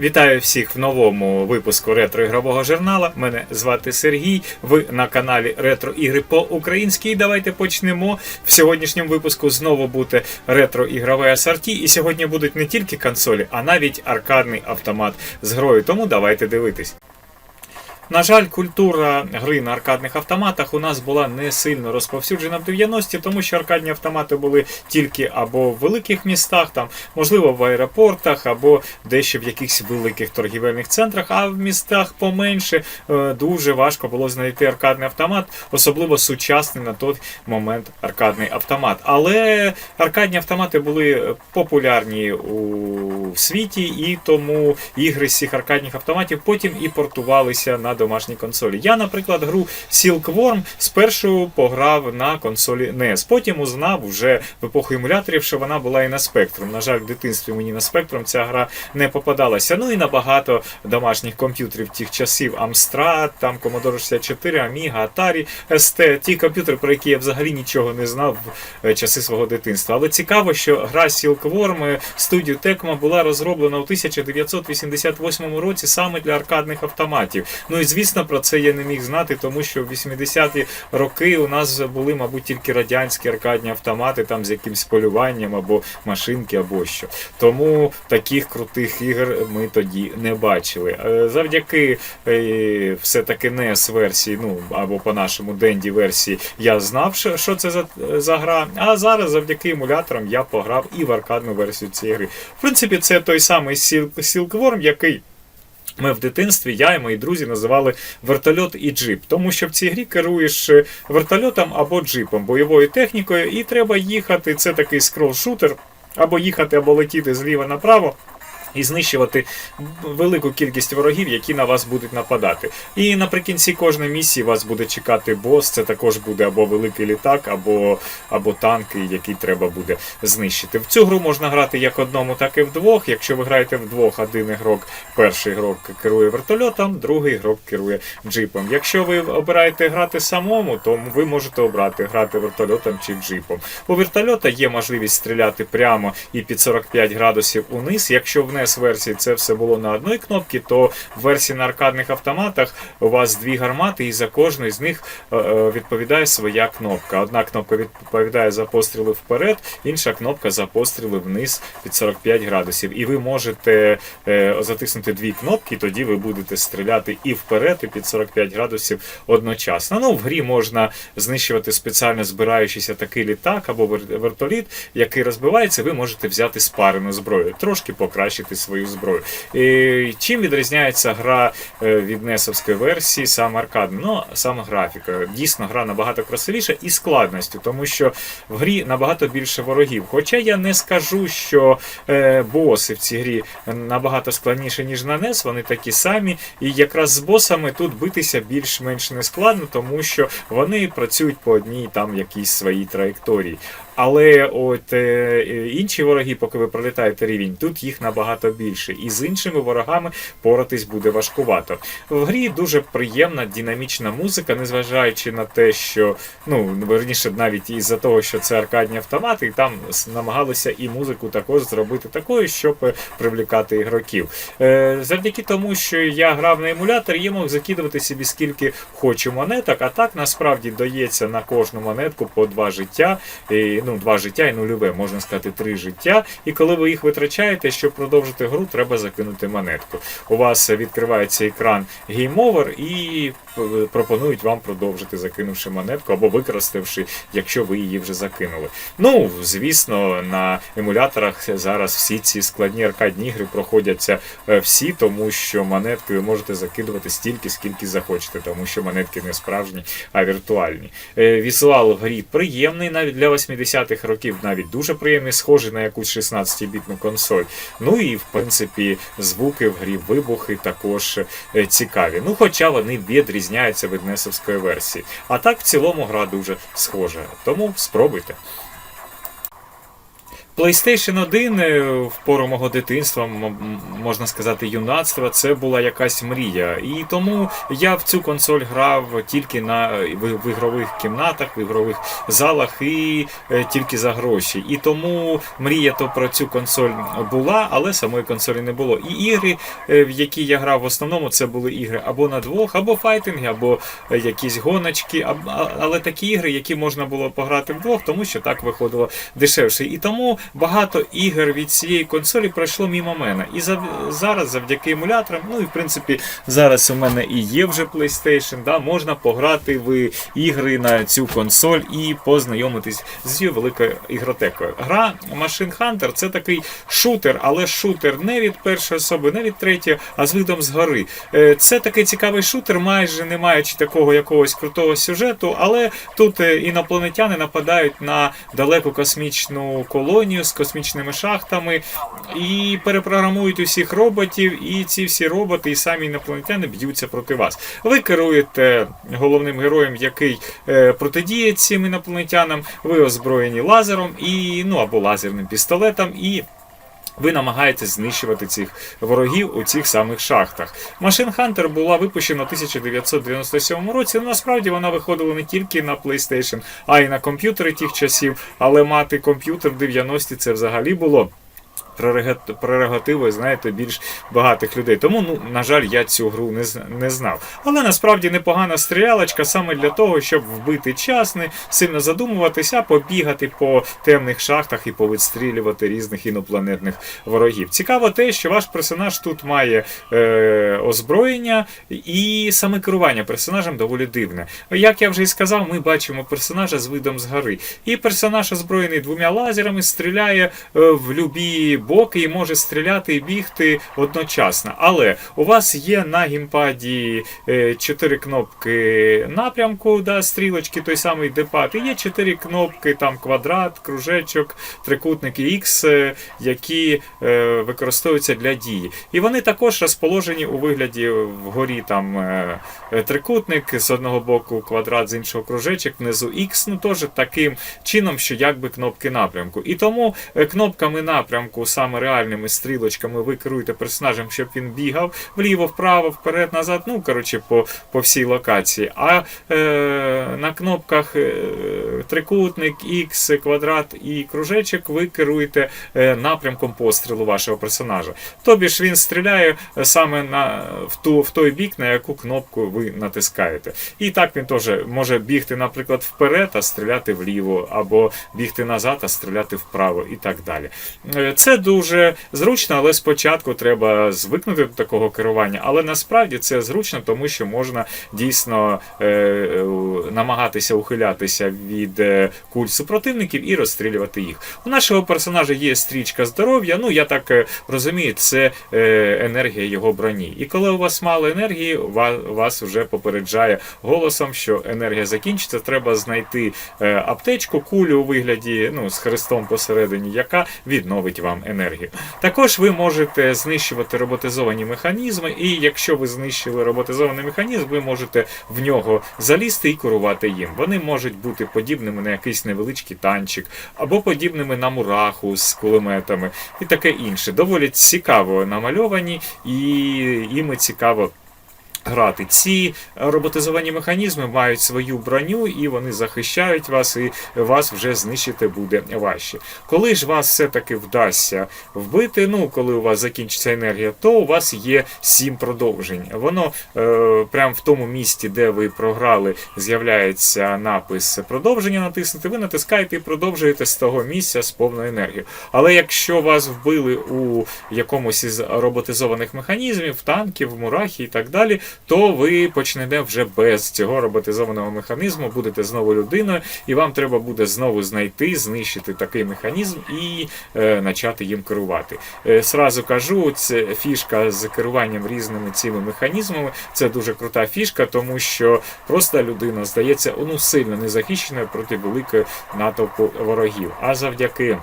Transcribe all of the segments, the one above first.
Вітаю всіх в новому випуску ретро-ігрового журнала. Мене звати Сергій. Ви на каналі Ретро Ігри по-українськи. Давайте почнемо. В сьогоднішньому випуску знову буде ретро-ігрове асорті. І сьогодні будуть не тільки консолі, а навіть аркадний автомат з грою. Тому давайте дивитись. На жаль, культура гри на аркадних автоматах у нас була не сильно розповсюджена в 90-ті, тому що аркадні автомати були тільки або в великих містах, там, можливо, в аеропортах, або дещо в якихось великих торгівельних центрах, а в містах поменше е, дуже важко було знайти аркадний автомат, особливо сучасний на той момент аркадний автомат. Але аркадні автомати були популярні у світі, і тому ігри з цих аркадних автоматів потім і портувалися на домашній консолі. Я, наприклад, гру Silkworm спершу пограв на консолі NES, потім узнав вже в епоху емуляторів, що вона була і на Spectrum. На жаль, в дитинстві мені на Spectrum ця гра не попадалася. Ну і на багато домашніх комп'ютерів тих часів Amstrad, там Commodore 64, Amiga, Atari, ST, ті комп'ютери, про які я взагалі нічого не знав в е, часи свого дитинства. Але цікаво, що гра Silkworm студію Tecmo була розроблена у 1988 році саме для аркадних автоматів. Ну і звісно, про це я не міг знати, тому що в 80-ті роки у нас були, мабуть, тільки радянські аркадні автомати, там з якимсь полюванням або машинки, або що. Тому таких крутих ігор ми тоді не бачили. Е, Завдяки е, все-таки NES версії, ну або по-нашому Денді версії, я знав, що це за, за гра. А зараз завдяки емуляторам я пограв і в аркадну версію цієї гри. В принципі, це той самий Silk- Silkworm, який. Ми в дитинстві, я і мої друзі називали вертольот і джип, тому що в цій грі керуєш е, вертольотом або джипом, бойовою технікою, і треба їхати. Це такий скрол-шутер, або їхати, або летіти зліва направо. І знищувати велику кількість ворогів, які на вас будуть нападати. І наприкінці кожної місії вас буде чекати бос. Це також буде або великий літак, або, або танк, який треба буде знищити. В цю гру можна грати як одному, так і вдвох. Якщо ви граєте вдвох, один ігрок, перший ігрок керує вертольотом, другий ігрок керує джипом. Якщо ви обираєте грати самому, то ви можете обрати грати вертольотом чи джипом. У вертольота є можливість стріляти прямо і під 45 градусів униз. Якщо в NES версії це все було на одній кнопці, то в версії на аркадних автоматах у вас дві гармати, і за кожну з них е, е, відповідає своя кнопка. Одна кнопка відповідає за постріли вперед, інша кнопка за постріли вниз під 45 градусів. І ви можете е, затиснути дві кнопки, тоді ви будете стріляти і вперед, і під 45 градусів одночасно. Ну, в грі можна знищувати спеціально збираючийся такий літак або вер- вертоліт, який розбивається, ви можете взяти спарену зброю, трошки покращити свою зброю. І чим відрізняється гра е, від несовської версії, саме аркадна? Ну, саме графіка. Дійсно, гра набагато красивіша і складністю, тому що в грі набагато більше ворогів. Хоча я не скажу, що е, боси в цій грі набагато складніші, ніж на NES, вони такі самі. І якраз з босами тут битися більш-менш не складно, тому що вони працюють по одній там якійсь своїй траєкторії. Але от е, інші вороги, поки ви пролітаєте рівень, тут їх набагато більше. І з іншими ворогами поратись буде важкувато. В грі дуже приємна динамічна музика, незважаючи на те, що ну верніше, навіть із-за того, що це аркадні автомати, і там намагалися і музику також зробити такою, щоб е, привлікати ігроків. Е, завдяки тому, що я грав на емуляторі, я мог закидувати собі скільки хочу монеток, а так насправді дається на кожну монетку по два життя. І, ну, два життя і нульове, можна сказати, три життя. І коли ви їх витрачаєте, щоб продовжити гру, треба закинути монетку. У вас відкривається екран Over і е, пропонують вам продовжити, закинувши монетку або використавши, якщо ви її вже закинули. Ну, звісно, на емуляторах зараз всі ці складні аркадні ігри проходяться е, всі, тому що монетки ви можете закидувати стільки, скільки захочете, тому що монетки не справжні, а віртуальні. Е, Візуал в грі приємний, навіть для 80-х років навіть дуже приємний, схожий на якусь 16-бітну консоль. Ну і в принципі звуки в грі, вибухи також е, цікаві. Ну, хоча вони відрізняються від несовської версії. А так в цілому гра дуже схожа. Тому спробуйте. PlayStation 1 е, в пору мого дитинства, можна сказати, юнацтва, це була якась мрія. І тому я в цю консоль грав тільки на е, в, ігрових кімнатах, в ігрових залах і е, тільки за гроші. І тому мрія то про цю консоль була, але самої консолі не було. І ігри, в які я грав в основному, це були ігри або на двох, або файтинги, або якісь гоночки, а- але такі ігри, які можна було пограти вдвох, тому що так виходило дешевше. І тому багато ігор від цієї консолі пройшло мімо мене. І зав- зараз, завдяки емуляторам, ну і в принципі, зараз у мене і є вже PlayStation, да, можна пограти в ігри на цю консоль і познайомитись з її великою ігротекою. Гра Machine Hunter це такий шутер, але шутер не від першої особи, не від третьої, а з видом згори. Е, Це такий цікавий шутер, майже не маючи такого якогось крутого сюжету, але тут е, інопланетяни нападають на далеку космічну колонію з космічними шахтами і перепрограмують усіх роботів, і ці всі роботи і самі інопланетяни б'ються проти вас. Ви керуєте головним героєм, який е, протидіє цим інопланетянам. Ви озброєні лазером і ну або лазерним пістолетом і. Ви намагаєтесь знищувати цих ворогів у цих самих шахтах. Машин Хантер була випущена у 1997 році. Ну, насправді вона виходила не тільки на PlayStation, а й на комп'ютери тих часів. Але мати комп'ютер в 90-ті це взагалі було прерогат- прерогативою, знаєте, більш багатих людей. Тому, ну, на жаль, я цю гру не, не знав. Але насправді непогана стрілялочка саме для того, щоб вбити час, не сильно задумуватися, побігати по темних шахтах і повідстрілювати різних інопланетних ворогів. Цікаво те, що ваш персонаж тут має е, озброєння і саме керування персонажем доволі дивне. Як я вже і сказав, ми бачимо персонажа з видом згори. І персонаж озброєний двома лазерами, стріляє е, в любі боки і може стріляти і бігти одночасно. Але у вас є на геймпаді е, чотири кнопки напрямку, да, стрілочки, той самий депад, і є чотири кнопки, там квадрат, кружечок, трикутник і X, е, які е, використовуються для дії. І вони також розположені у вигляді вгорі там е, е, трикутник, з одного боку квадрат, з іншого кружечок, внизу X, ну теж таким чином, що якби кнопки напрямку. І тому кнопками напрямку, саме реальними стрілочками, ви керуєте персонажем, щоб він бігав вліво, вправо, вперед, назад, ну коротше, по, по всій локації. А е, на кнопках е, трикутник, X, квадрат і кружечок ви керуєте е, напрямком пострілу вашого персонажа. Тобі ж він стріляє е, саме на, в, ту, в той бік, на яку кнопку ви натискаєте. І так він теж може бігти, наприклад, вперед, а стріляти вліво, або бігти назад, а стріляти вправо, і так далі. Е, Дуже зручно, але спочатку треба звикнути до такого керування. Але насправді це зручно, тому що можна дійсно е, намагатися ухилятися від е, куль супротивників і розстрілювати їх. У нашого персонажа є стрічка здоров'я. Ну я так е, розумію, це е, енергія його броні. І коли у вас мало енергії, ва- вас вже попереджає голосом, що енергія закінчиться. Треба знайти аптечку, кулю у вигляді ну, з хрестом посередині, яка відновить вам. Також ви можете знищувати роботизовані механізми, і якщо ви знищили роботизований механізм, ви можете в нього залізти і керувати їм. Вони можуть бути подібними на якийсь невеличкий танчик, або подібними на мураху з кулеметами і таке інше. Доволі цікаво намальовані, і іми цікаво. Грати ці роботизовані механізми мають свою броню, і вони захищають вас, і вас вже знищити буде важче. Коли ж вас все-таки вдасться вбити, ну коли у вас закінчиться енергія, то у вас є сім продовжень. Воно е, прямо в тому місці, де ви програли, з'являється напис продовження натиснути. Ви натискаєте і продовжуєте з того місця з повною енергією. Але якщо вас вбили у якомусь із роботизованих механізмів, танків, мурахи і так далі, то ви почнете вже без цього роботизованого механізму, будете знову людиною, і вам треба буде знову знайти, знищити такий механізм і е, почати їм керувати. Е, сразу кажу, це фішка з керуванням різними цими механізмами. Це дуже крута фішка, тому що просто людина здається ну, сильно незахищеною проти великої натовпу ворогів. А завдяки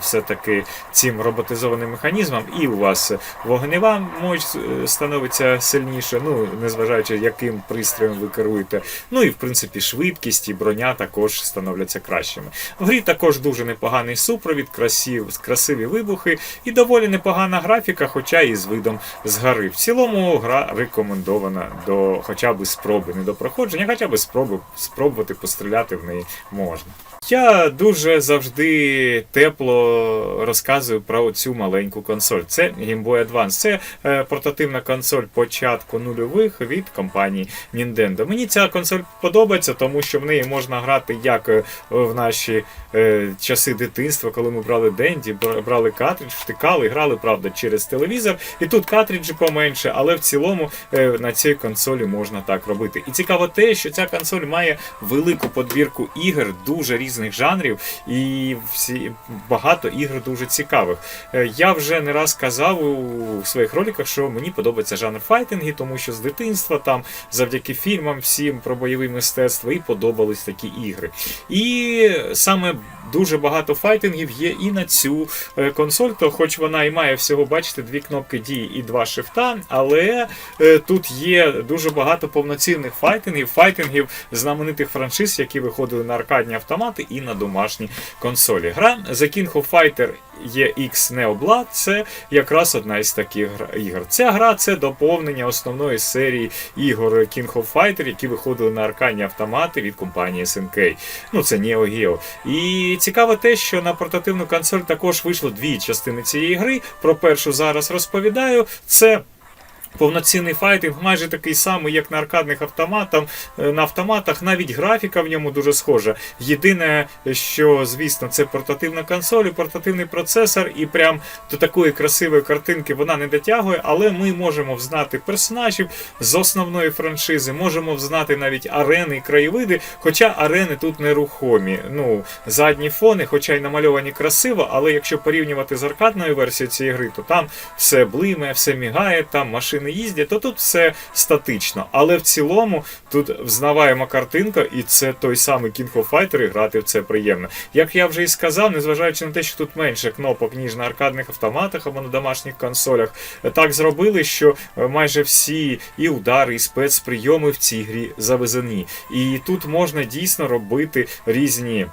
все-таки цим роботизованим механізмом, і у вас вогнева мощь е, становиться сильніше, ну, незважаючи, яким пристроєм ви керуєте. Ну і в принципі швидкість і броня також становляться кращими. В грі також дуже непоганий супровід, красив, красиві вибухи і доволі непогана графіка, хоча і з видом згори. В цілому гра рекомендована до хоча б спроби, не до проходження, хоча б спроби спробувати постріляти в неї можна. Я дуже завжди тепло розказую про цю маленьку консоль. Це Game Boy Advance. Це е, портативна консоль початку нульових від компанії Nintendo. Мені ця консоль подобається, тому що в неї можна грати як е, в наші е, часи дитинства, коли ми брали Денді, брали картридж, втикали, грали, правда, через телевізор. І тут картриджі поменше, але в цілому на цій консолі можна так робити. І цікаво те, що ця консоль має велику подбірку ігор дуже різних жанрів, і всі багато ігр дуже цікавих. Е, Я вже не раз казав у своїх роликах, що мені подобається жанр файтинги, тому що з дитинства там завдяки фільмам всім про бойові мистецтва і подобались такі ігри. І саме дуже багато файтингів є і на цю е, консоль, то хоч вона і має всього, бачите, дві кнопки дії і два шифта, але е, тут є дуже багато повноцінних файтингів, файтингів знаменитих франшиз, які виходили на аркадні автомати і на домашні консолі. Гра The King of Fighter EX Neo це якраз одна із таких ігор. Ця гра це доповнення основної серії ігор King of Fighter, які виходили на аркадні автомати від компанії SNK. Ну це Neo Geo. І цікаво те, що на портативну консоль також вийшло дві частини цієї гри. Про першу зараз розповідаю. Це Повноцінний файтинг, майже такий самий, як на аркадних автоматах. Е, На автоматах навіть графіка в ньому дуже схожа. Єдине, що звісно, це портативна консоль, портативний процесор, і прям до такої красивої картинки вона не дотягує, але ми можемо взнати персонажів з основної франшизи, можемо взнати навіть арени і краєвиди, хоча арени тут нерухомі. Ну, задні фони, хоча й намальовані красиво, але якщо порівнювати з аркадною версією цієї гри, то там все блиме, все мігає, там машини їздять, то тут все статично. Але в цілому тут взнаваємо картинка, і це той самий King of Fighter, і грати в це приємно. Як я вже і сказав, незважаючи на те, що тут менше кнопок, ніж на аркадних автоматах або на домашніх консолях, так зробили, що е, майже всі і удари, і спецприйоми в цій грі завезені. І тут можна дійсно робити різні.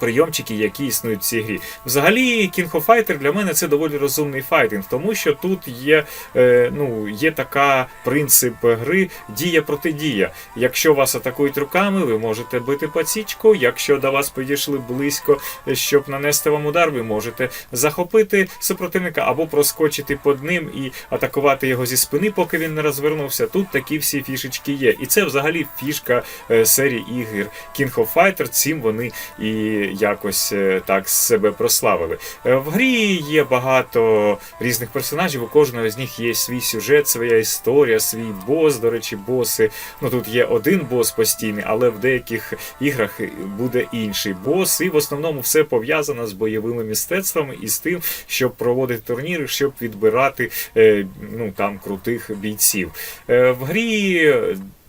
Прийомчики, які існують в цій грі. Взагалі, King of Fighter для мене це доволі розумний файтинг, тому що тут є, е, ну, є така принцип гри дія проти дія. Якщо вас атакують руками, ви можете бити пацічку. Якщо до вас підійшли близько, щоб нанести вам удар, ви можете захопити супротивника або проскочити під ним і атакувати його зі спини, поки він не розвернувся. Тут такі всі фішечки є. І це взагалі фішка е, серії ігор King of Fighter. Цим вони і якось е, так себе прославили. Е, В грі є багато різних персонажів, у кожного з них є свій сюжет, своя історія, свій бос. До речі, боси. Ну тут є один бос постійний, але в деяких іграх буде інший бос, і в основному все пов'язано з бойовими мистецтвами і з тим, щоб проводити турніри, щоб відбирати е, ну там крутих бійців. В грі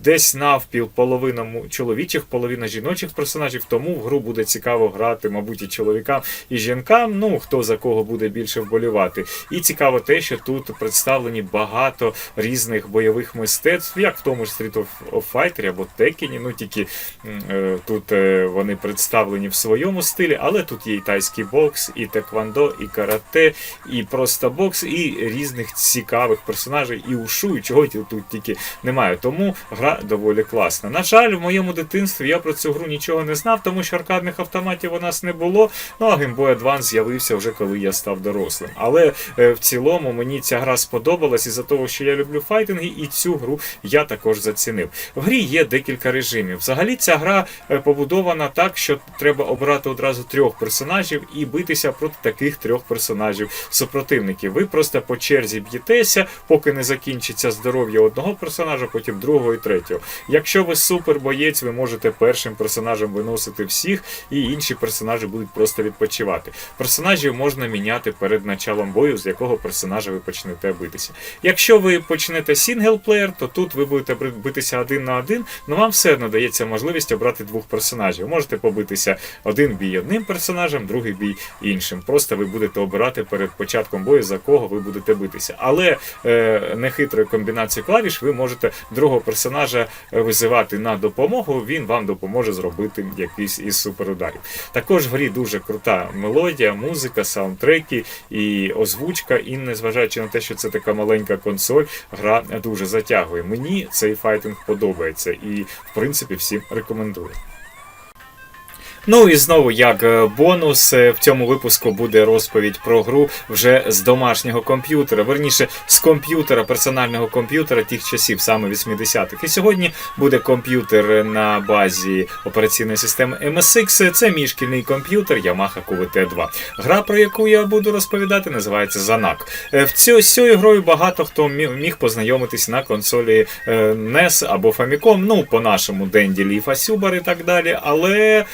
десь навпіл половина чоловічих, половина жіночих персонажів, тому в гру буде цікаво грати, мабуть, і чоловікам, і жінкам. Ну хто за кого буде більше вболівати. І цікаво те, що тут представлені багато різних бойових мистецтв, як в тому ж Street of, Fighter або Tekken, ну тільки е, тут е, вони представлені в своєму стилі, але тут є і тайський бокс, і теквандо, і карате, і просто бокс, і різних цікавих персонажей, і ушу, і чого тут тільки немає. Тому гра доволі класна. На жаль, в моєму дитинстві я про цю гру нічого не знав, тому що аркадних автоматів у нас не було. Ну а Game Boy Advance з'явився вже коли я став дорослим. Але е, в цілому мені ця гра сподобалась із-за того, що я люблю файтинги, і цю гру я також зацінив. В грі є декілька режимів. Взагалі ця гра е, побудована так, що треба обрати одразу трьох персонажів і битися проти таких трьох персонажів супротивників. Ви просто по черзі б'єтеся, поки не закінчиться здоров'я одного персонажа, потім другого і третього. Третього. Якщо ви супербоєць, ви можете першим персонажем виносити всіх, і інші персонажі будуть просто відпочивати. Персонажів можна міняти перед началом бою, з якого персонажа ви почнете битися. Якщо ви почнете сінглплеєр, то тут ви будете битися один на один, але вам все одно дається можливість обрати двох персонажів. Можете побитися один бій одним персонажем, другий бій іншим. Просто ви будете обирати перед початком бою, за кого ви будете битися. Але е, нехитрою комбінацією клавіш ви можете другого персонажа е, визивати на допомогу. Він вам допоможе зробити якийсь із суперударів. Також в грі дуже крута мелодія, музика, саундтреки і озвучка. І незважаючи на те, що це така маленька консоль, гра дуже затягує. Мені цей файтинг подобається і, в принципі, всім рекомендую. Ну і знову, як е, бонус, е, в цьому випуску буде розповідь про гру вже з домашнього комп'ютера, верніше з комп'ютера, персонального комп'ютера тих часів, саме 80-х. І сьогодні буде комп'ютер на базі операційної системи MSX. Це мій шкільний комп'ютер Yamaha QVT 2. Гра, про яку я буду розповідати, називається Занак. Е, В цю, з цією грою багато хто мі- міг познайомитись на консолі NES або Famicom, ну по-нашому Денді Ліфа Сюбар і так далі. Але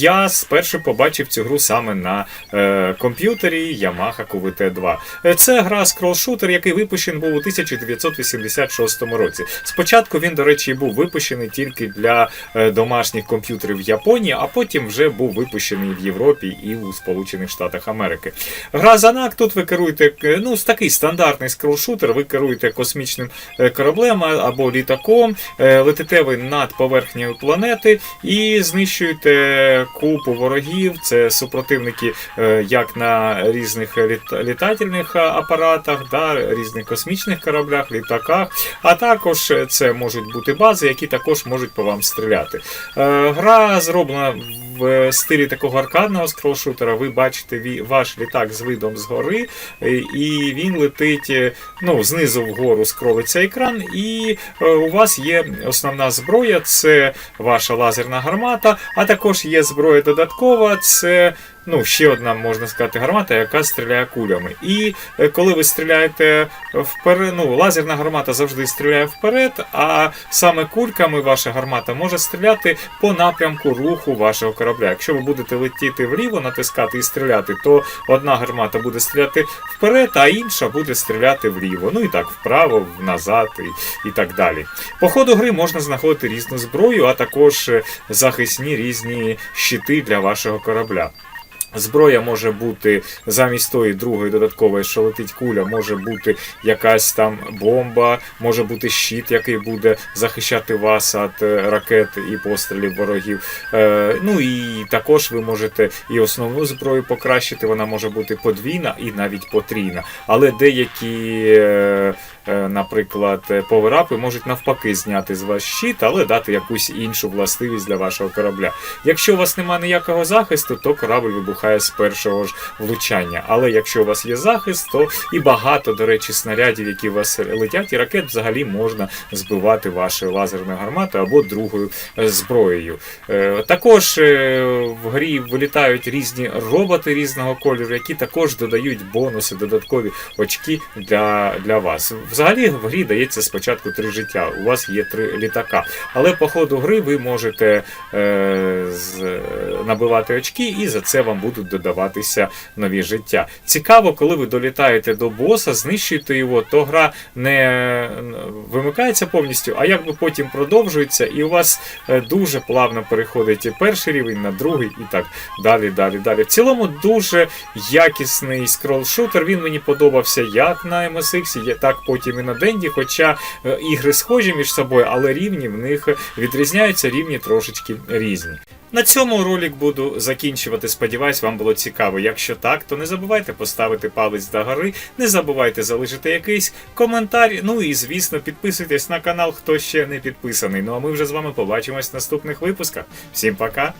я спершу побачив цю гру саме на е, комп'ютері Yamaha QVT 2. Е, Це гра скролл-шутер, який випущений був у 1986 році. Спочатку він, до речі, був випущений тільки для е, домашніх комп'ютерів в Японії, а потім вже був випущений в Європі і у Сполучених Штатах Америки. Гра Занак тут ви керуєте е, ну, такий стандартний скролл-шутер, ви керуєте космічним кораблем або літаком, летите ви над поверхнею планети і знищуєте купу ворогів. Це супротивники е, як на різних літательних апаратах, да, різних космічних кораблях, літаках, а також е, це можуть бути бази, які також можуть по вам стріляти. Е, Гра зроблена в стилі такого аркадного скролшутера. Ви бачите ваш літак з видом згори, е, і він летить е, ну, знизу вгору скролиться екран, і е, у вас є основна зброя, це ваша лазерна гармата, а також є зброя додаткова, це ну, ще одна, можна сказати, гармата, яка стріляє кулями. І е, коли ви стріляєте вперед, ну, лазерна гармата завжди стріляє вперед, а саме кульками ваша гармата може стріляти по напрямку руху вашого корабля. Якщо ви будете летіти вліво, натискати і стріляти, то одна гармата буде стріляти вперед, а інша буде стріляти вліво. Ну і так, вправо, назад і, і так далі. По ходу гри можна знаходити різну зброю, а також е, захисні різні щити для вашого корабля. Зброя може бути замість тої другої додаткової, що летить куля, може бути якась там бомба, може бути щит, який буде захищати вас від е, ракет і пострілів ворогів. Е, ну і також ви можете і основну зброю покращити, вона може бути подвійна і навіть потрійна. Але деякі. Е, Наприклад, е, поверапи можуть навпаки зняти з вас щит, але дати якусь іншу властивість для вашого корабля. Якщо у вас немає ніякого захисту, то корабль вибухає з першого ж влучання. Але якщо у вас є захист, то і багато, до речі, снарядів, які у вас летять, і ракет взагалі можна збивати вашою лазерною гарматою або другою е, зброєю. Е, Також е, в грі вилітають різні роботи різного кольору, які також додають бонуси, додаткові очки для, для вас. Взагалі в грі дається спочатку три життя. У вас є три літака. Але по ходу гри ви можете е, з, набивати очки, і за це вам будуть додаватися нові життя. Цікаво, коли ви долітаєте до боса, знищуєте його, то гра не вимикається повністю, а якби потім продовжується, і у вас е, дуже плавно переходить і перший рівень на другий, і так далі, далі, далі. В цілому дуже якісний скролл-шутер. Він мені подобався як на MSX, так потім і на Денді. Хоча е, ігри схожі між собою, але рівні в них відрізняються, рівні трошечки різні. На цьому ролик буду закінчувати. Сподіваюсь, вам було цікаво. Якщо так, то не забувайте поставити палець до гори, не забувайте залишити якийсь коментар. Ну і звісно, підписуйтесь на канал, хто ще не підписаний. Ну а ми вже з вами побачимось в наступних випусках. Всім пока!